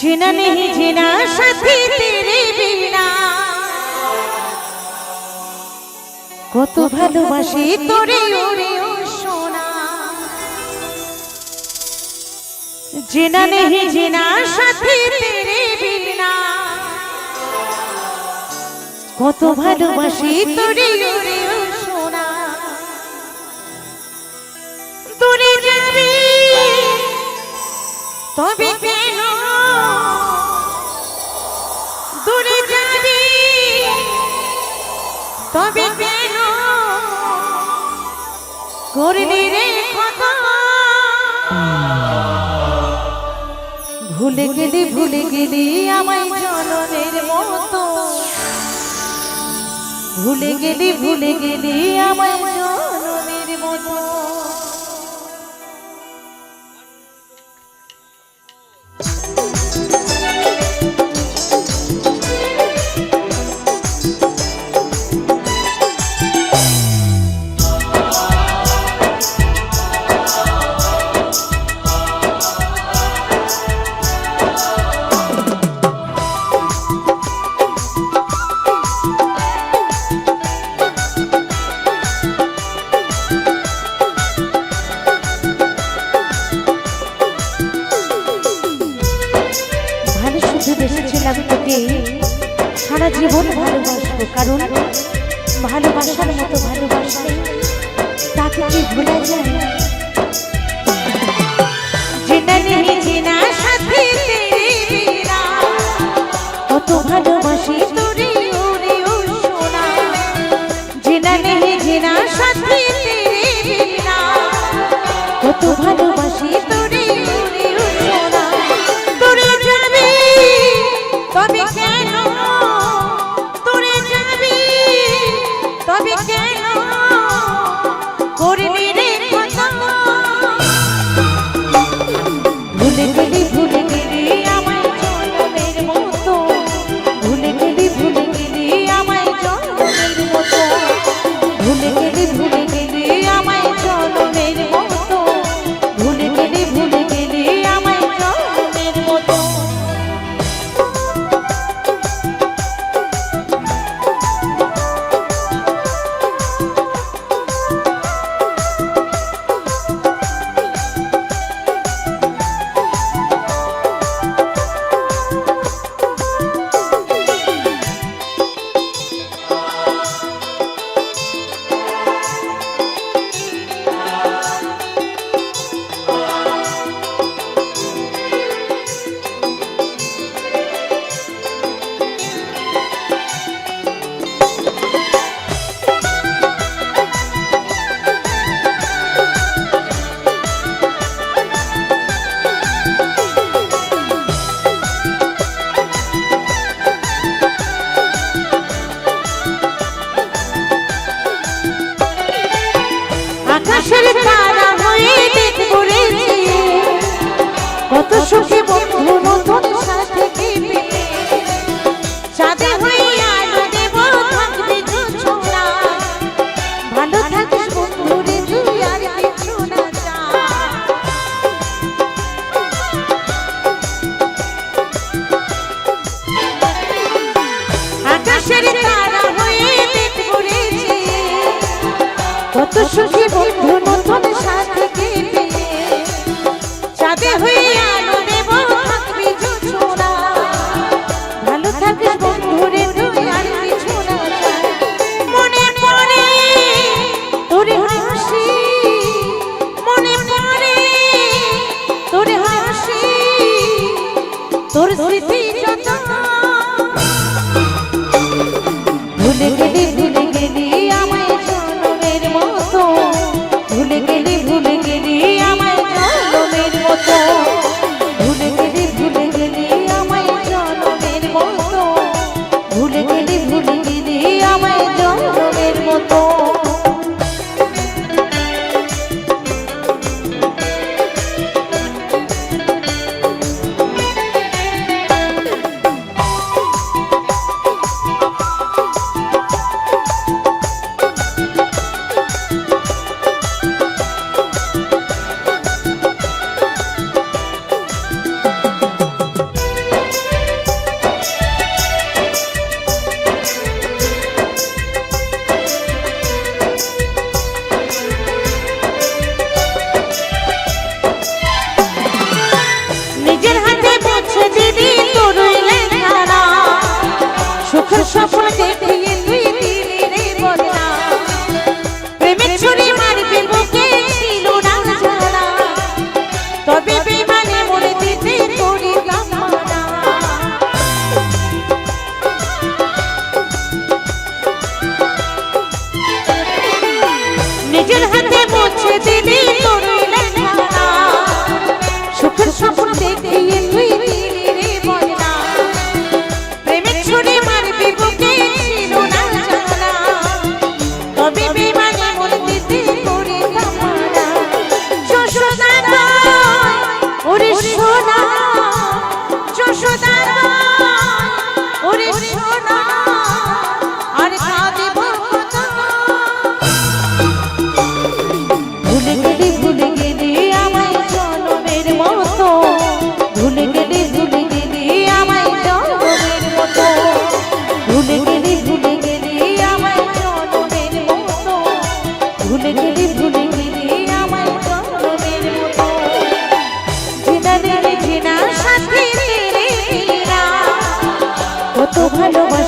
जीना नहीं जीना साथी तेरे बिना কত ভালোবাসি তোরে ওরে ও সোনা জিনা নেহি জিনা সাথী তেরে বিনা কত ভালোবাসি তোরে ওরে ও সোনা দূরে যাবি তবে কেন দূরে যাবি, তবে কেন? করলি রে কথা ভুলে গেলি ভুলে গেলি আমায় জননের মতো। ভুলে গেলি ভুলে গেলি আমায় জীবন ভালোবাসবো, কারণ ভালোবাসার মতো ভালোবাসলে তাকে কি ভোলা যায়? কত ভালোবাসি ও কত ভালোবাসি কত সুখে কত সুখী বন্ধু দেখি ভালোবাসা